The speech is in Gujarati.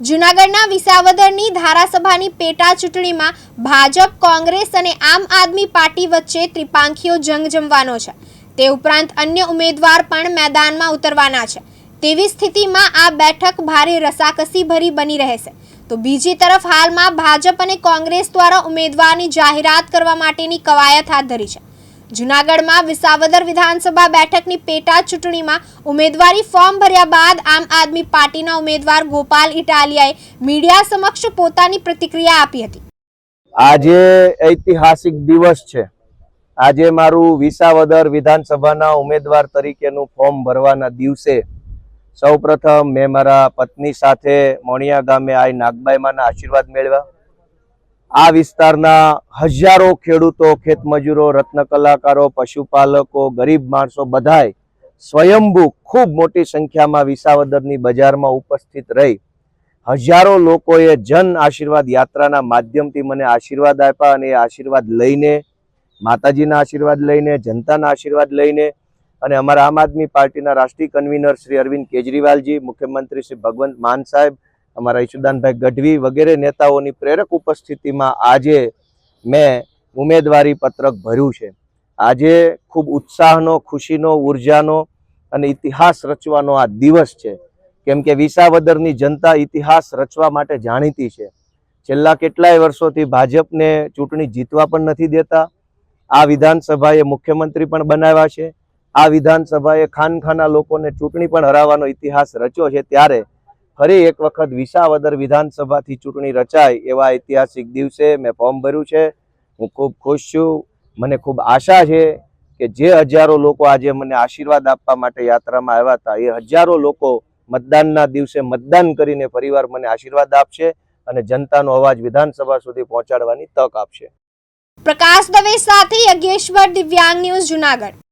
જૂનાગઢના વિસાવદરની ધારાસભાની પેટા ચૂંટણીમાં ભાજપ, કોંગ્રેસ અને આમ આદમી પાર્ટી વચ્ચે ત્રિપાંખીઓ જંગ જમવાનો છે. તે ઉપરાંત અન્ય ઉમેદવાર પણ મેદાનમાં ઉતરવાના છે. તેવી સ્થિતિમાં આ બેઠક ભારે રસાકસી ભરી બની રહેશે. તો બીજી તરફ હાલમાં ભાજપ અને કોંગ્રેસ દ્વારા ઉમેદવારની જાહેરાત કરવા માટેની કવાયત હાથ ધરી છે. જૂનાગઢમાં વિસાવદર વિધાનસભા બેઠકની પેટા ચૂંટણીમાં ઉમેદવારી ફોર્મ ભર્યા બાદ આમ આદમી પાર્ટીના ઉમેદવાર ગોપાલ ઇટાલિયાએ મીડિયા સમક્ષ પોતાની પ્રતિક્રિયા આપી હતી. આજે ઐતિહાસિક દિવસ છે. આજે મારું વિસાવદર વિધાનસભાના ઉમેદવાર તરીકેનું ફોર્મ ભરવાના દિવસે સૌપ્રથમ મેં મારા પત્ની સાથે મોણિયા ગામે આઈ નાગબાઈમાના આશીર્વાદ મેળવ્યા. આ વિસ્તારના હજારો ખેડૂતો, ખેતમજૂરો, રત્ન કલાકારો, પશુપાલકો, ગરીબ માણસો બધાય સ્વયંભૂ ખૂબ મોટી સંખ્યામાં વિસાવદરની બજારમાં ઉપસ્થિત રહી. હજારો લોકોએ જન આશીર્વાદ યાત્રાના માધ્યમથી મને આશીર્વાદ આપ્યા અને આશીર્વાદ લઈને, માતાજીના આશીર્વાદ લઈને, જનતાના આશીર્વાદ લઈને અને અમારા આમ આદમી પાર્ટીના રાષ્ટ્રીય કન્વીનર શ્રી અરવિંદ કેજરીવાલજી, મુખ્યમંત્રી શ્રી ભગવંત માન સાહેબ અમારા ઈશુદાનભાઈ ગઢવી વગેરે નેતાઓની પ્રેરક ઉપસ્થિતિમાં આજે મેં ઉમેદવારી પત્રક ભર્યું છે. આજે ખૂબ ઉત્સાહનો, ખુશીનો, ઉર્જાનો અને ઇતિહાસ રચવાનો આ દિવસ છે. કેમ કે વિસાવદરની જનતા ઇતિહાસ રચવા માટે જાણીતી છે. છેલ્લા કેટલાય વર્ષોથી ભાજપને ચૂંટણી જીતવા પણ નથી દેતા. આ વિધાનસભાએ મુખ્યમંત્રી પણ બનાવ્યા છે. આ વિધાનસભાએ ખાનખાના લોકોને ચૂંટણી પણ હરાવવાનો ઇતિહાસ રચ્યો છે. ત્યારે ફરી એક વખત વિસાવદર વિધાનસભાથી ચૂંટણી રચાય એવા ઐતિહાસિક દિવસે મેં ફોર્મ ભર્યું છે. હું ખૂબ ખુશ છું. મને ખૂબ આશા છે કે જે હજારો લોકો આજે મને આશીર્વાદ આપવા માટે યાત્રામાં આવ્યા હતા, એ હજારો લોકો મતદાનના દિવસે મતદાન કરીને ફરીવાર મને આશીર્વાદ આપશે અને જનતાનો અવાજ વિધાનસભા સુધી પહોંચાડવાની તક આપશે. પ્રકાશ દવે સાથે યજ્ઞેશ્વર દિવ્યાંગ ન્યૂઝ જૂનાગઢ.